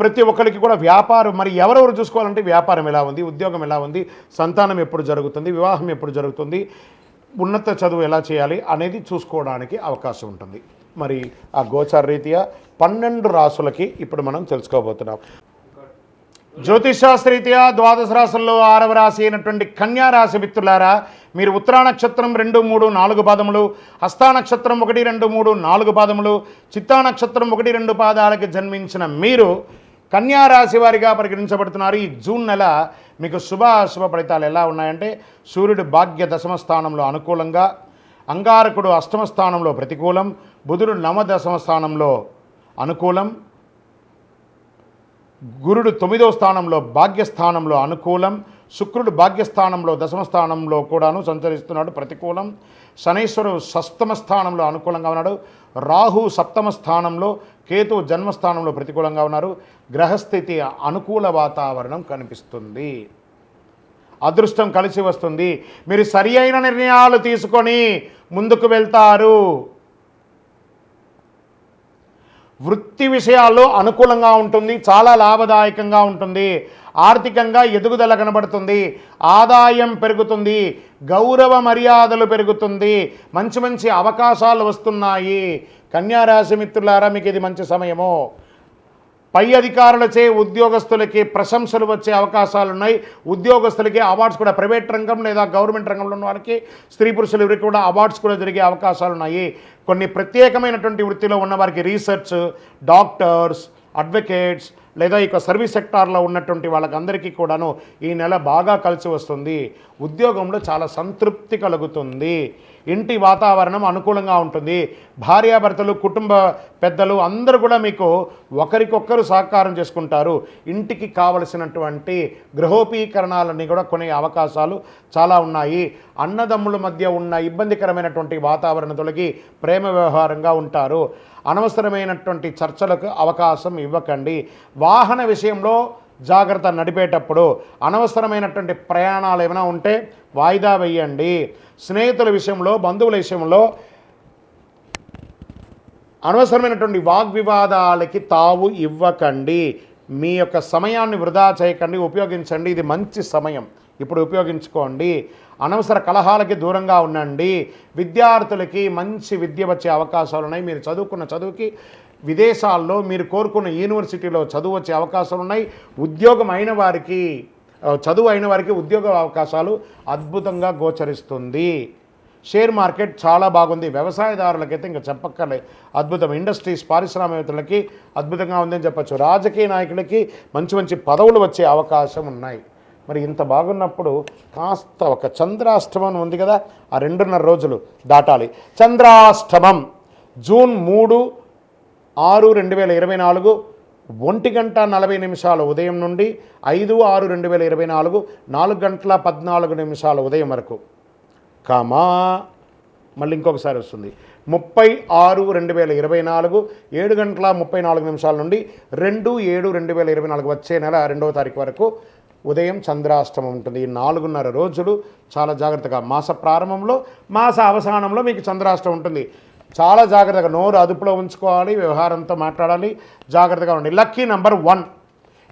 ప్రతి ఒక్కరికి కూడా వ్యాపారం మరి ఎవరెవరు చూసుకోవాలంటే వ్యాపారం ఎలా ఉంది ఉద్యోగం ఎలా ఉంది సంతానం ఎప్పుడు జరుగుతుంది వివాహం ఎప్పుడు జరుగుతుంది ఉన్నత చదువు ఎలా చేయాలి అనేది చూసుకోవడానికి అవకాశం ఉంటుంది. మరి ఆ గోచార రీత్యా పన్నెండు రాసులకి ఇప్పుడు మనం తెలుసుకోబోతున్నాం. జ్యోతిషాస్త్రీత్యా ద్వాదశ రాశుల్లో ఆరవ రాశి అయినటువంటి కన్యా రాశి మిత్రులారా మీరు ఉత్తరా నక్షత్రం రెండు మూడు నాలుగు పాదములు హస్తా నక్షత్రం ఒకటి రెండు మూడు నాలుగు పాదములు చిత్తా నక్షత్రం ఒకటి రెండు పాదాలకి జన్మించిన మీరు కన్యా రాశి వారిగా పరిగణించబడుతున్నారు. ఈ జూన్ నెల మీకు శుభ అశుభ ఫలితాలు ఎలా ఉన్నాయంటే సూర్యుడు భాగ్య దశమ స్థానంలో అనుకూలంగా అంగారకుడు అష్టమ స్థానంలో ప్రతికూలం బుధుడు నవదశమ స్థానంలో అనుకూలం గురుడు తొమ్మిదవ స్థానంలో భాగ్యస్థానంలో అనుకూలం శుక్రుడు భాగ్యస్థానంలో దశమ స్థానంలో కూడాను సంచరిస్తున్నాడు ప్రతికూలం. శనైశ్వరుడు సప్తమ స్థానంలో అనుకూలంగా ఉన్నాడు. రాహు సప్తమ స్థానంలో కేతు జన్మస్థానంలో ప్రతికూలంగా ఉన్నారు. గ్రహస్థితి అనుకూల వాతావరణం కనిపిస్తుంది. అదృష్టం కలిసి వస్తుంది. మీరు సరి అయిన నిర్ణయాలు తీసుకొని ముందుకు వెళ్తారు. వృత్తి విషయాల్లో అనుకూలంగా ఉంటుంది చాలా లాభదాయకంగా ఉంటుంది ఆర్థికంగా ఎదుగుదల కనబడుతుంది ఆదాయం పెరుగుతుంది గౌరవ మర్యాదలు పెరుగుతుంది మంచి మంచి అవకాశాలు వస్తున్నాయి. కన్యారాశి మిత్రులారా మీకు ఇది మంచి సమయము. పై అధికారులచే ఉద్యోగస్తులకి ప్రశంసలు వచ్చే అవకాశాలు ఉన్నాయి ఉద్యోగస్తులకి అవార్డ్స్ కూడా ప్రైవేట్ రంగం లేదా గవర్నమెంట్ రంగంలో ఉన్న వారికి స్త్రీ పురుషులు ఎవరికి కూడా అవార్డ్స్ కూడా జరిగే అవకాశాలు ఉన్నాయి కొన్ని ప్రత్యేకమైనటువంటి వృత్తిలో ఉన్న వారికి రీసెర్చ్ డాక్టర్స్ అడ్వకేట్స్ లేదా ఇక సర్వీస్ సెక్టార్లో ఉన్నటువంటి వాళ్ళకందరికీ కూడాను ఈ నెల బాగా కలిసి వస్తుంది. ఉద్యోగంలో చాలా సంతృప్తి కలుగుతుంది. ఇంటి వాతావరణం అనుకూలంగా ఉంటుంది. భార్యాభర్తలు కుటుంబ పెద్దలు అందరూ కూడా మీకు ఒకరికొకరు సహకారం చేసుకుంటారు. ఇంటికి కావలసినటువంటి గృహోపీకరణాలన్నీ కూడా కొనే అవకాశాలు చాలా ఉన్నాయి. అన్నదమ్ముల మధ్య ఉన్న ఇబ్బందికరమైనటువంటి వాతావరణ తొలగి ప్రేమ వ్యవహారంగా ఉంటారు. అనవసరమైనటువంటి చర్చలకు అవకాశం ఇవ్వకండి. వాహన విషయంలో జాగ్రత్త నడిపేటప్పుడు అనవసరమైనటువంటి ప్రయాణాలు ఏమైనా ఉంటే వాయిదా వేయండి. స్నేహితుల విషయంలో బంధువుల విషయంలో అనవసరమైనటువంటి వాగ్వివాదాలకి తావు ఇవ్వకండి. మీ యొక్క సమయాన్ని వృధా చేయకండి ఉపయోగించండి. ఇది మంచి సమయం. ఇప్పుడు ఉపయోగించుకోండి. అనవసర కలహాలకి దూరంగా ఉండండి. విద్యార్థులకి మంచి విద్య వచ్చే అవకాశాలు ఉన్నాయి. మీరు చదువుకున్న చదువుకి విదేశాల్లో మీరు కోరుకున్న యూనివర్సిటీలో చదువు వచ్చే అవకాశాలు ఉన్నాయి. ఉద్యోగం అయిన వారికి చదువు అయిన వారికి ఉద్యోగ అవకాశాలు అద్భుతంగా గోచరిస్తుంది. షేర్ మార్కెట్ చాలా బాగుంది. వ్యవసాయదారులకైతే ఇంకా చెప్పక్కర్లే. అద్భుతం. ఇండస్ట్రీస్ పారిశ్రామికవేత్తలకి అద్భుతంగా ఉందని చెప్పచ్చు. రాజకీయ నాయకులకి మంచి మంచి పదవులు వచ్చే అవకాశం ఉన్నాయి. మరి ఇంత బాగున్నప్పుడు కాస్త ఒక చంద్రాష్టమం ఉంది కదా ఆ రెండున్నర రోజులు దాటాలి. చంద్రాష్టమం. జూన్ మూడు ఆరు రెండు వేల ఇరవై నాలుగు ఒంటి గంట నలభై నిమిషాల ఉదయం నుండి ఐదు ఆరు రెండు వేల ఇరవై నాలుగు నాలుగు గంటల పద్నాలుగు నిమిషాల ఉదయం వరకు. కామా మళ్ళీ ఇంకొకసారి వస్తుంది. ముప్పై ఆరు రెండు వేల ఇరవై నాలుగు ఏడు గంటల ముప్పై నాలుగు నిమిషాల నుండి రెండు ఏడు రెండు వేల ఇరవై నాలుగు వచ్చే నెల రెండవ తారీఖు వరకు ఉదయం చంద్రాష్టమం ఉంటుంది. ఈ నాలుగున్నర రోజులు చాలా జాగ్రత్తగా మాస ప్రారంభంలో మాస అవసానంలో మీకు చంద్రాష్టమం ఉంటుంది. చాలా జాగ్రత్తగా నోరు అదుపులో ఉంచుకోవాలి వ్యవహారంతో మాట్లాడాలి. జాగ్రత్తగా ఉండండి. Lucky number one.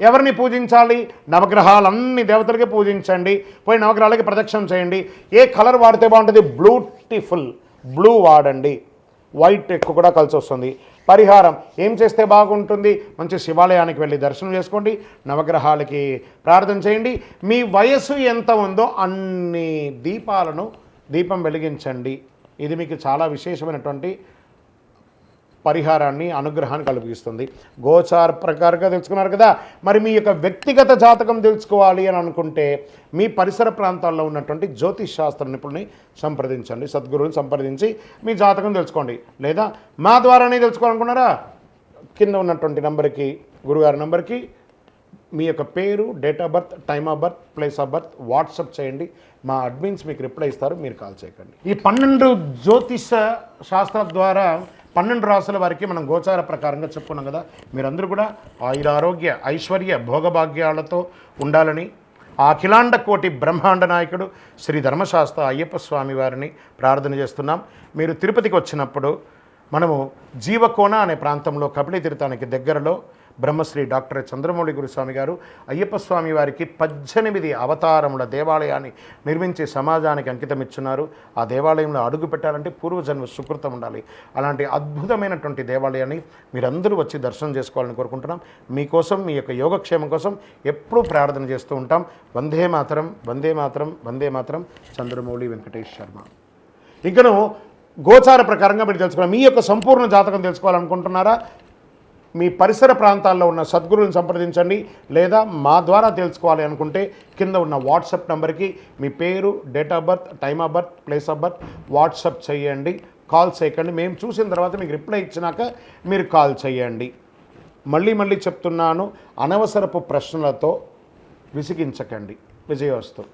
ఎవరిని పూజించాలి? నవగ్రహాలన్నీ దేవతలకి పూజించండి. పోయి నవగ్రహాలకి ప్రదక్షిణం చేయండి. ఏ కలర్ వాడితే బాగుంటుంది? బ్లూటిఫుల్. బ్లూ వాడండి. వైట్ ఎక్కువ కూడా కలిసి వస్తుంది. పరిహారం. ఏం చేస్తే బాగుంటుంది? మంచి శివాలయానికి వెళ్ళి దర్శనం చేసుకోండి. నవగ్రహాలకి ప్రార్థన చేయండి. మీ వయసు ఎంత ఉందో అన్ని దీపాలను దీపం వెలిగించండి. ఇది మీకు చాలా విశేషమైనటువంటి పరిహారాన్ని అనుగ్రహాన్ని కలిగిస్తుంది. గోచార ప్రకారంగా తెలుసుకున్నారు కదా. మరి మీ యొక్క వ్యక్తిగత జాతకం తెలుసుకోవాలి అని అనుకుంటే మీ పరిసర ప్రాంతాల్లో ఉన్నటువంటి జ్యోతిష్ శాస్త్ర నిపుణుని సంప్రదించండి. సద్గురువుని సంప్రదించి మీ జాతకం తెలుసుకోండి. లేదా మా ద్వారానే తెలుసుకోవాలనుకున్నారా? కింద ఉన్నటువంటి నంబర్కి గురుగారి నంబర్కి మీ యొక్క పేరు date of birth time of birth place of birth WhatsApp చేయండి. మా అడ్మిన్స్ మీకు రిప్లై ఇస్తారు మీరు కాల్ చేయకండి. ఈ పన్నెండు జ్యోతిష శాస్త్ర ద్వారా పన్నెండు రాసుల వారికి మనం గోచార ప్రకారంగా చెప్పుకున్నాం కదా. మీరందరూ కూడా ఆయుర ఆరోగ్య ఐశ్వర్య భోగభాగ్యాలతో ఉండాలని ఆ అఖిలాండ కోటి బ్రహ్మాండ నాయకుడు శ్రీ ధర్మశాస్త్ర అయ్యప్ప స్వామి వారిని ప్రార్థన చేస్తున్నాం. మీరు తిరుపతికి వచ్చినప్పుడు మనము జీవకోణ అనే ప్రాంతంలో కపిలి తీర్థానికి దగ్గరలో బ్రహ్మశ్రీ డాక్టర్ చంద్రమౌళి గురుస్వామి గారు అయ్యప్ప స్వామి వారికి పద్దెనిమిది అవతారముల దేవాలయాన్ని నిర్మించి సమాజానికి అంకితం ఇచ్చున్నారు ఆ దేవాలయంలో అడుగు పెట్టాలంటే పూర్వజన్మ సుకృతం ఉండాలి. అలాంటి అద్భుతమైనటువంటి దేవాలయాన్ని మీరందరూ వచ్చి దర్శనం చేసుకోవాలని కోరుకుంటున్నాం. మీకోసం మీ యొక్క యోగక్షేమం కోసం ఎప్పుడూ ప్రార్థన చేస్తూ ఉంటాం. వందే మాతరం వందే మాతరం వందే మాత్రం చంద్రమౌళి వెంకటేష్ శర్మ. ఇంకను గోచార ప్రకారంగా మీరు తెలుసుకోవాలి మీ యొక్క సంపూర్ణ జాతకం తెలుసుకోవాలనుకుంటున్నారా? మీ పరిసర ప్రాంతాల్లో ఉన్న సద్గురువుని సంప్రదించండి లేదా మా ద్వారా తెలుసుకోవాలి అనుకుంటే కింద ఉన్న వాట్సాప్ నెంబర్కి మీ పేరు date of birth time of birth place of birth WhatsApp చేయండి. కాల్ చేయకండి. మేము చూసిన తర్వాత మీకు రిప్లై ఇచ్చినాక మీరు కాల్ చేయండి. మళ్ళీ మళ్ళీ చెప్తున్నాను అనవసరపు ప్రశ్నలతో విసిగించకండి. విజయోస్తు